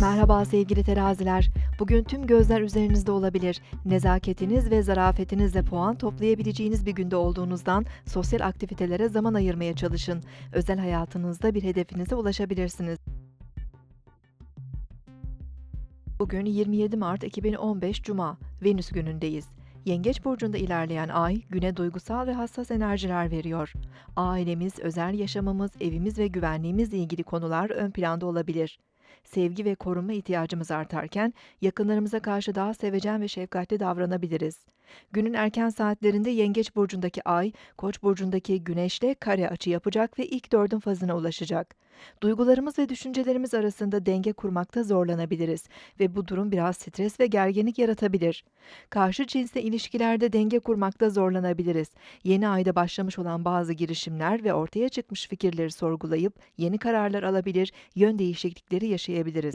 Merhaba sevgili teraziler. Bugün tüm gözler üzerinizde olabilir. Nezaketiniz ve zarafetinizle puan toplayabileceğiniz bir günde olduğunuzdan sosyal aktivitelere zaman ayırmaya çalışın. Özel hayatınızda bir hedefinize ulaşabilirsiniz. Bugün 27 Mart 2015 Cuma, Venüs günündeyiz. Yengeç burcunda ilerleyen ay güne duygusal ve hassas enerjiler veriyor. Ailemiz, özel yaşamımız, evimiz ve güvenliğimizle ilgili konular ön planda olabilir. Sevgi ve korunma ihtiyacımız artarken yakınlarımıza karşı daha sevecen ve şefkatli davranabiliriz. Günün erken saatlerinde Yengeç burcundaki ay, Koç burcundaki Güneş'le kare açı yapacak ve ilk dördün fazına ulaşacak. Duygularımız ve düşüncelerimiz arasında denge kurmakta zorlanabiliriz ve bu durum biraz stres ve gerginlik yaratabilir. Karşı cinsle ilişkilerde denge kurmakta zorlanabiliriz. Yeni ayda başlamış olan bazı girişimler ve ortaya çıkmış fikirleri sorgulayıp yeni kararlar alabilir, yön değişiklikleri yaşayabiliriz.